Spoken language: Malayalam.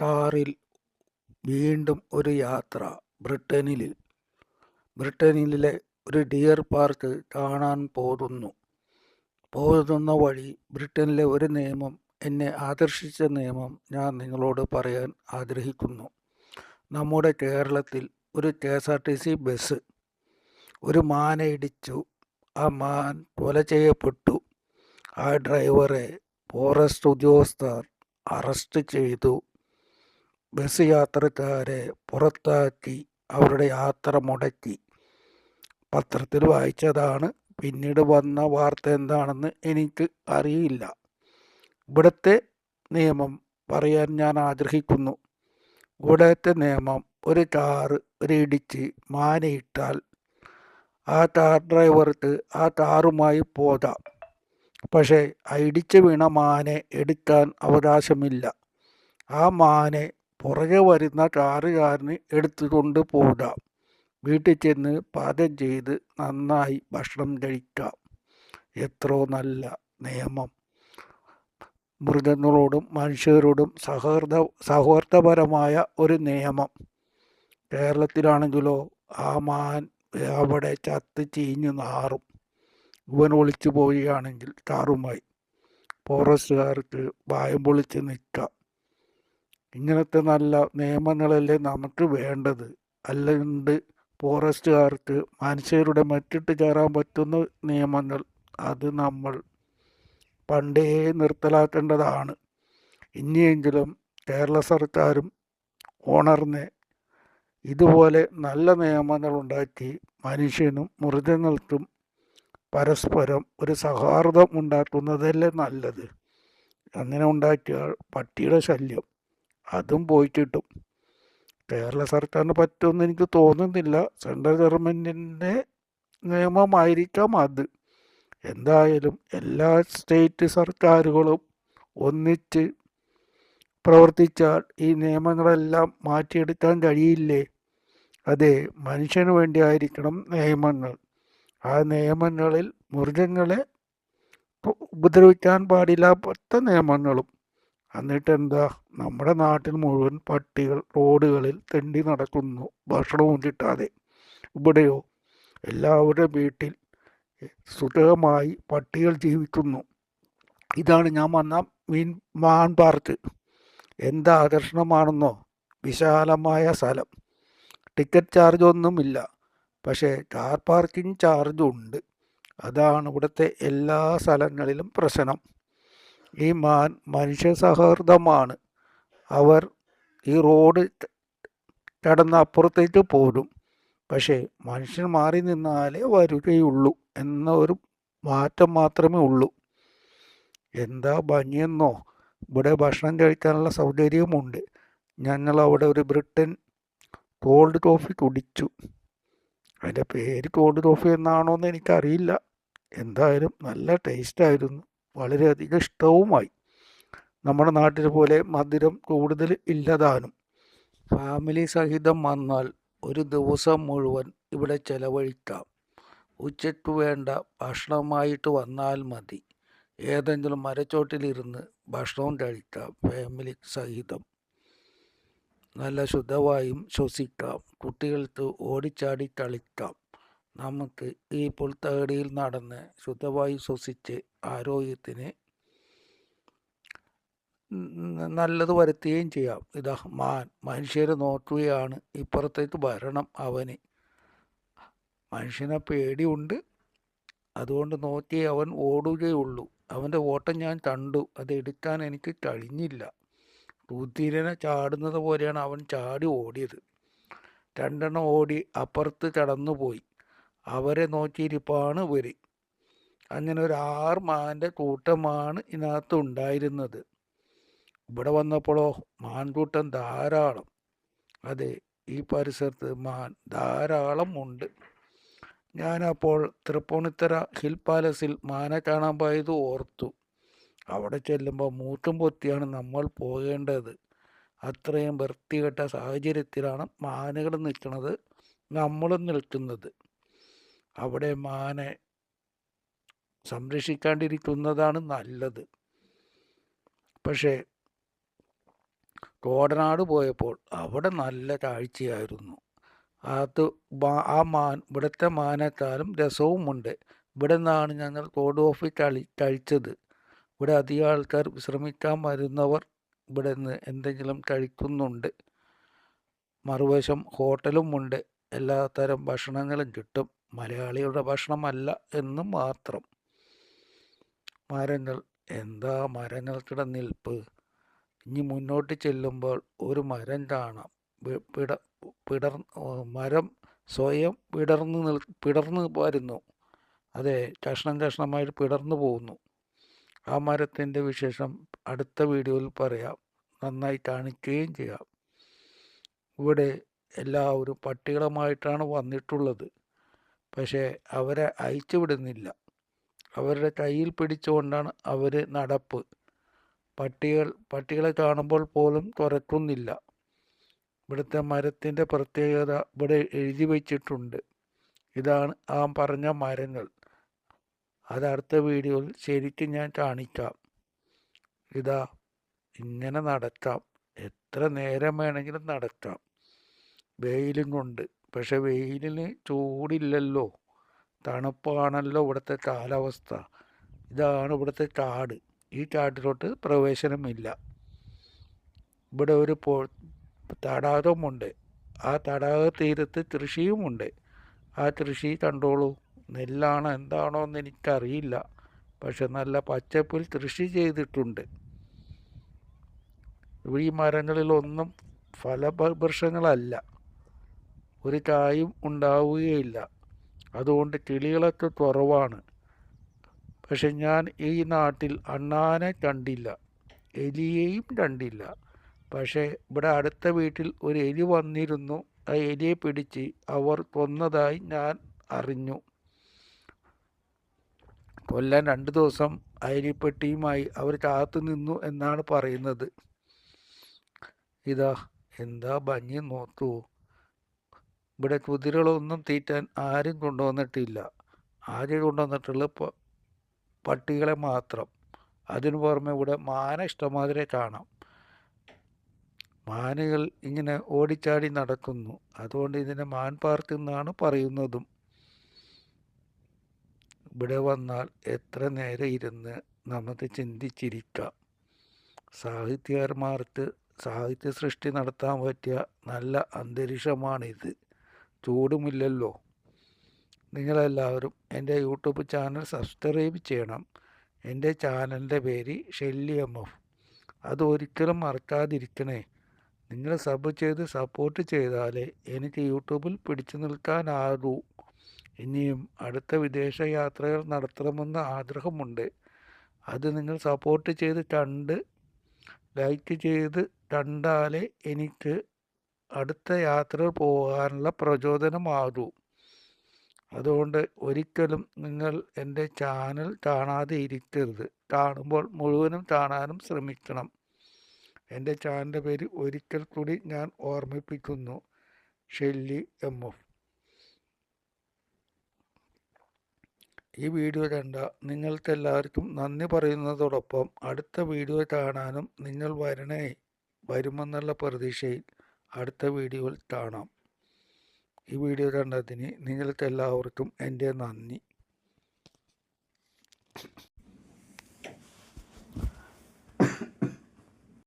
സ്റ്റാറിൽ വീണ്ടും ഒരു യാത്ര. ബ്രിട്ടനിൽ ബ്രിട്ടനിലെ ഒരു ഡിയർ പാർക്ക് കാണാൻ പോകുന്നു പോകുന്ന വഴി ബ്രിട്ടനിലെ ഒരു നിയമം എന്നെ ആകർഷിച്ച നിയമം ഞാൻ നിങ്ങളോട് പറയാൻ ആഗ്രഹിക്കുന്നു. നമ്മുടെ കേരളത്തിൽ ഒരു K S R T C bus ഒരു മാനെ ഇടിച്ചു. ആ മാൻ കൊല ചെയ്യപ്പെട്ടു. ആ ഡ്രൈവറെ ഫോറസ്റ്റ് ഉദ്യോഗസ്ഥർ അറസ്റ്റ് ചെയ്തു. ബസ് യാത്രക്കാരെ പുറത്താക്കി അവരുടെ യാത്ര മുടക്കി. പത്രത്തിൽ വായിച്ചതാണ് പിന്നീട് വന്ന വാർത്ത എന്താണെന്ന് എനിക്ക് അറിയില്ല. ഇവിടുത്തെ നിയമം പറയാൻ ഞാൻ ആഗ്രഹിക്കുന്നു. ഇവിടുത്തെ നിയമം ഒരു കാറ് ഒരു ഇടിച്ച് മാനയിട്ടാൽ ആ കാർ ഡ്രൈവർക്ക് ആ കാറുമായി പോകാം. പക്ഷേ ഇടിച്ച് വീണ മാനെ എടുക്കാൻ അവകാശമില്ല. ആ മാനെ പുറകെ വരുന്ന കാറുകാരന് എടുത്തുകൊണ്ട് പോകാം വീട്ടിൽ ചെന്ന് പാചകം ചെയ്ത് നന്നായി ഭക്ഷണം കഴിക്കാം. എത്രയോ നല്ല നിയമം. മൃഗങ്ങളോടും മനുഷ്യരോടും സഹൃദ സൗഹൃദപരമായ ഒരു നിയമം. കേരളത്തിലാണെങ്കിലോ ആ മാൻ അവിടെ ചത്ത് ചീഞ്ഞു നാറും. ഇവൻ ഒളിച്ചു പോവുകയാണെങ്കിൽ കാറുമായി. ഫോറസ്റ്റുകാർക്ക് വായം പൊളിച്ച് നിൽക്കാം. ഇങ്ങനത്തെ നല്ല നിയമങ്ങളല്ലേ നമുക്ക് വേണ്ടത്? അല്ലാണ്ട് ഫോറസ്റ്റുകാർക്ക് മനുഷ്യരുടെ മറ്റിട്ട് കയറാൻ പറ്റുന്ന നിയമങ്ങൾ അത് നമ്മൾ പണ്ടേ നിർത്തലാക്കേണ്ടതാണ്. ഇനിയെങ്കിലും കേരള സർക്കാരും ഓണറിനെ ഇതുപോലെ നല്ല നിയമങ്ങൾ ഉണ്ടാക്കി മനുഷ്യനും മൃഗങ്ങൾക്കും പരസ്പരം ഒരു സൗഹാർദ്ദം ഉണ്ടാക്കുന്നതല്ലേ നല്ലത്? അങ്ങനെ ഉണ്ടാക്കിയാൽ പട്ടിയുടെ ശല്യം. അതും പോയി കിട്ടും കേരള സർക്കാരിന് പറ്റുമെന്ന് എനിക്ക് തോന്നുന്നില്ല. സെൻട്രൽ ഗവൺമെന്റിന്റെ നിയമമായിരിക്കാം അത്. എന്തായാലും എല്ലാ സ്റ്റേറ്റ് സർക്കാരുകളും ഒന്നിച്ച് പ്രവർത്തിച്ചാൽ ഈ നിയമങ്ങളെല്ലാം മാറ്റിയെടുക്കാൻ കഴിയില്ലേ? അതെ മനുഷ്യന് വേണ്ടിയായിരിക്കണം നിയമങ്ങൾ. ആ നിയമങ്ങളിൽ മൃഗങ്ങളെ ഉപദ്രവിക്കാൻ പാടില്ലാത്ത നിയമങ്ങളും എന്നിട്ട് എന്താ നമ്മുടെ നാട്ടിൽ മുഴുവൻ പട്ടികൾ റോഡുകളിൽ തെണ്ടി നടക്കുന്നു. ഭക്ഷണവും കിട്ടാതെ ഇവിടെയോ? എല്ലാവരുടെ വീട്ടിൽ സുഖമായി പട്ടികൾ ജീവിക്കുന്നു. ഇതാണ് ഞാൻ വന്ന മീൻ മാൻ പാർക്ക്. എന്താ ആകർഷണമാണെന്നോ? വിശാലമായ സ്ഥലം. ടിക്കറ്റ് ചാർജ് ഒന്നുമില്ല. പക്ഷേ കാർ പാർക്കിംഗ് ചാർജ് ഉണ്ട് അതാണ് ഇവിടുത്തെ എല്ലാ സ്ഥലങ്ങളിലും പ്രശ്നം. ഈ മാൻ മനുഷ്യ സൗഹൃദമാണ് അവർ ഈ റോഡ് കടന്ന് അപ്പുറത്തേക്ക് പോരും. പക്ഷേ മനുഷ്യൻ മാറി നിന്നാലേ വരികയുള്ളൂ എന്ന ഒരു മാറ്റം മാത്രമേ ഉള്ളൂ. എന്താ ഭംഗിയെന്നോ? ഇവിടെ ഭക്ഷണം കഴിക്കാനുള്ള സൗകര്യവുമുണ്ട്. ഞങ്ങൾ അവിടെ ഒരു ബ്രിട്ടൻ കോൾഡ് കോഫി കുടിച്ചു. അതിന്റെ പേര് കോൾഡ് കോഫി എന്നാണോ എന്ന് എനിക്കറിയില്ല. എന്തായാലും നല്ല ടേസ്റ്റായിരുന്നു വളരെയധികം ഇഷ്ടവുമായി. നമ്മുടെ നാട്ടിൽ പോലെ മധുരം കൂടുതൽ ഇല്ലതാനും ഫാമിലി സഹിതം വന്നാൽ ഒരു ദിവസം മുഴുവൻ ഇവിടെ ചെലവഴിക്കാം. ഉച്ചയ്ക്ക് വേണ്ട ഭക്ഷണമായിട്ട് വന്നാൽ മതി. ഏതെങ്കിലും മരച്ചോട്ടിലിരുന്ന് ഭക്ഷണവും കഴിക്കാം ഫാമിലി സഹിതം. നല്ല ശുദ്ധവായും ശ്വസിക്കാം. കുട്ടികൾക്ക് ഓടിച്ചാടി കളിക്കാം. നമുക്ക് ഈ പുൽത്തകടിയിൽ നടന്ന് ശുദ്ധവായു ശ്വസിച്ച് ആരോഗ്യത്തിന് നല്ലത് വരുത്തുകയും ചെയ്യാം. ഇതാ മാൻ മനുഷ്യരെ നോക്കുകയാണ്. ഇപ്പുറത്തേക്ക് വരണം അവന്. മനുഷ്യനെ പേടിയുണ്ട്. അതുകൊണ്ട് നോക്കി അവൻ ഓടുകയുള്ളൂ. അവന്റെ ഓട്ടം ഞാൻ കണ്ടു. അത് എടുക്കാൻ എനിക്ക് കഴിഞ്ഞില്ല. തൂത്തീരനെ ചാടുന്നത് പോലെയാണ് അവൻ ചാടി ഓടിയത്. രണ്ടെണ്ണം ഓടി അപ്പുറത്ത് കടന്നുപോയി. അവരെ നോക്കിയിരിപ്പാണ് ഇവർ അങ്ങനെ ഒരു ആറ് മാന്റെ കൂട്ടമാണ് ഇതിനകത്ത് ഉണ്ടായിരുന്നത്. ഇവിടെ വന്നപ്പോഴോ മാൻകൂട്ടം ധാരാളം. അതെ ഈ പരിസരത്ത് മാൻ ധാരാളം ഉണ്ട്. ഞാനപ്പോൾ തൃപ്പൂണിത്തറ ഹിൽ പാലസിൽ മാനെ കാണാൻ പോയത് ഓർത്തു. അവിടെ ചെല്ലുമ്പോൾ മൂട്ടും പൊത്തിയാണ് നമ്മൾ പോകേണ്ടത്. അത്രയും വൃത്തികെട്ട സാഹചര്യത്തിലാണ് മാനുകൾ നിൽക്കുന്നത് നമ്മളും നിൽക്കുന്നത്. അവിടെ മാനെ സംരക്ഷിക്കാണ്ടിരിക്കുന്നതാണ് നല്ലത്. പക്ഷേ കോടനാട് പോയപ്പോൾ അവിടെ നല്ല കാഴ്ചയായിരുന്നു. അത് ആ മാൻ ഇവിടുത്തെ മാനേക്കാളും രസവുമുണ്ട്. ഇവിടെ നിന്നാണ് ഞങ്ങൾ കോഡ് ഓഫിൽ കളി കഴിച്ചത്. ഇവിടെ അധികം ആൾക്കാർ വിശ്രമിക്കാൻ വരുന്നവർ ഇവിടെ നിന്ന് എന്തെങ്കിലും കഴിക്കുന്നുണ്ട്. മറുവശം ഹോട്ടലുമുണ്ട്. എല്ലാ തരം ഭക്ഷണങ്ങളും കിട്ടും. മലയാളികളുടെ ഭക്ഷണമല്ല എന്ന് മാത്രം. മരങ്ങൾ. എന്താ മരങ്ങൾക്കിട നിൽപ്പ്? ഇനി മുന്നോട്ട് ചെല്ലുമ്പോൾ ഒരു മരം കാണാം. പിട പിടർ മരം സ്വയം പിടർന്ന് നിൽ പിടർന്ന് വരുന്നു. അതെ കഷ്ണം കഷ്ണമായിട്ട് പിടർന്നു പോകുന്നു. ആ മരത്തിന്റെ വിശേഷം അടുത്ത വീഡിയോയിൽ പറയാം. നന്നായി കാണിക്കുകയും ചെയ്യാം. ഇവിടെ എല്ലാവരും പട്ടികളുമായിട്ടാണ് വന്നിട്ടുള്ളത്. പക്ഷേ അവരെ അയച്ചു വിടുന്നില്ല അവരുടെ കയ്യിൽ പിടിച്ചുകൊണ്ടാണ് അവർ നടപ്പ്. പട്ടികൾ പട്ടികളെ കാണുമ്പോൾ പോലും തുറക്കുന്നില്ല ഇവിടുത്തെ മരത്തിന്റെ പ്രത്യേകത ഇവിടെ എഴുതി വച്ചിട്ടുണ്ട്. ഇതാണ് ആ പറഞ്ഞ മരങ്ങൾ. അത് അടുത്ത വീഡിയോയിൽ ശരിക്കും ഞാൻ കാണിക്കാം. ഇതാ ഇങ്ങനെ നടക്കാം. എത്ര നേരം വേണമെങ്കിലും നടക്കാം. വെയിലും കൊണ്ട്. പക്ഷെ വെയിലിന് ചൂടില്ലല്ലോ. തണുപ്പാണല്ലോ ഇവിടുത്തെ കാലാവസ്ഥ. ഇതാണ് ഇവിടുത്തെ കാട്. ഈ കാട്ടിലോട്ട് പ്രവേശനമില്ല. ഇവിടെ ഒരു പോ തടാകമുണ്ട്. ആ തടാക തീരത്ത് കൃഷിയുമുണ്ട്. ആ കൃഷി കണ്ടോളൂ. നെല്ലാണ് എന്താണോ എന്ന് എനിക്കറിയില്ല. പക്ഷെ നല്ല പച്ചപ്പിൽ കൃഷി ചെയ്തിട്ടുണ്ട്. ഈ മരങ്ങളിലൊന്നും ഫലവൃക്ഷങ്ങളല്ല ഒരു കായും ഉണ്ടാവുകയില്ല. അതുകൊണ്ട് കിളികളൊക്കെ കുറവാണ്. പക്ഷെ ഞാൻ ഈ നാട്ടിൽ അണ്ണാനെ കണ്ടില്ല. എലിയെയും കണ്ടില്ല. പക്ഷേ ഇവിടെ അടുത്ത വീട്ടിൽ ഒരു എലി വന്നിരുന്നു. ആ എലിയെ പിടിച്ച് അവർ കൊന്നതായി ഞാൻ അറിഞ്ഞു. കൊല്ലാൻ രണ്ട് ദിവസം അരിപ്പെട്ടിയുമായി അവർ കാത്തു നിന്നു എന്നാണ് പറയുന്നത്. ഇതാ എന്താ ഭംഗി നോക്കൂ. ഇവിടെ കുതിരകളൊന്നും തീറ്റാൻ ആരും കൊണ്ടുവന്നിട്ടില്ല. ആകെ കൊണ്ടുവന്നിട്ടുള്ള പട്ടികളെ മാത്രം. അതിനു പുറമെ ഇവിടെ മാന ഇഷ്ടമാതിരെ കാണാം. മാനുകൾ ഇങ്ങനെ ഓടിച്ചാടി നടക്കുന്നു. അതുകൊണ്ട് ഇതിനെ മാൻ പാർക്ക് എന്നാണ് പറയുന്നതും. ഇവിടെ വന്നാൽ എത്ര നേരം ഇരുന്ന് നമുക്ക് ചിന്തിച്ചിരിക്കാം. സാഹിത്യകാരന്മാർക്ക് സാഹിത്യ സൃഷ്ടി നടത്താൻ പറ്റിയ നല്ല അന്തരീക്ഷമാണിത്. ചൂടുമില്ലല്ലോ. നിങ്ങളെല്ലാവരും എന്റെ യൂട്യൂബ് ചാനൽ സബ്സ്ക്രൈബ് ചെയ്യണം. എന്റെ ചാനലിന്റെ പേര് ഷെല്ലി എം എഫ്. അത് ഒരിക്കലും മറക്കാതിരിക്കണേ. നിങ്ങൾ സബ് ചെയ്ത് സപ്പോർട്ട് ചെയ്താലേ എനിക്ക് യൂട്യൂബിൽ പിടിച്ചു നിൽക്കാനാകൂ. ഇനിയും അടുത്ത വിദേശ യാത്രകൾ നടത്തണമെന്ന് ആഗ്രഹമുണ്ട്. അത് നിങ്ങൾ സപ്പോർട്ട് ചെയ്ത് കണ്ട് ലൈക്ക് ചെയ്ത് കണ്ടാലേ എനിക്ക് അടുത്ത യാത്ര പോകാനുള്ള പ്രചോദനമാകൂ. അതുകൊണ്ട് ഒരിക്കലും നിങ്ങൾ എന്റെ ചാനൽ കാണാതെ ഇരിക്കരുത്. കാണുമ്പോൾ മുഴുവനും കാണാനും ശ്രമിക്കണം. എന്റെ ചാനലിന്റെ പേര് ഒരിക്കൽ കൂടി ഞാൻ ഓർമ്മിപ്പിക്കുന്നു. Shelly M F. ഈ വീഡിയോ കണ്ട നിങ്ങൾക്കെല്ലാവർക്കും നന്ദി പറയുന്നതോടൊപ്പം അടുത്ത വീഡിയോ കാണാനും നിങ്ങൾ വരണേ. വരുമെന്നുള്ള പ്രതീക്ഷയിൽ. അടുത്ത വീഡിയോയിൽ കാണാം. ഈ വീഡിയോ കണ്ടതിന് നിങ്ങൾക്ക് എല്ലാവർക്കും എന്റെ നന്ദി.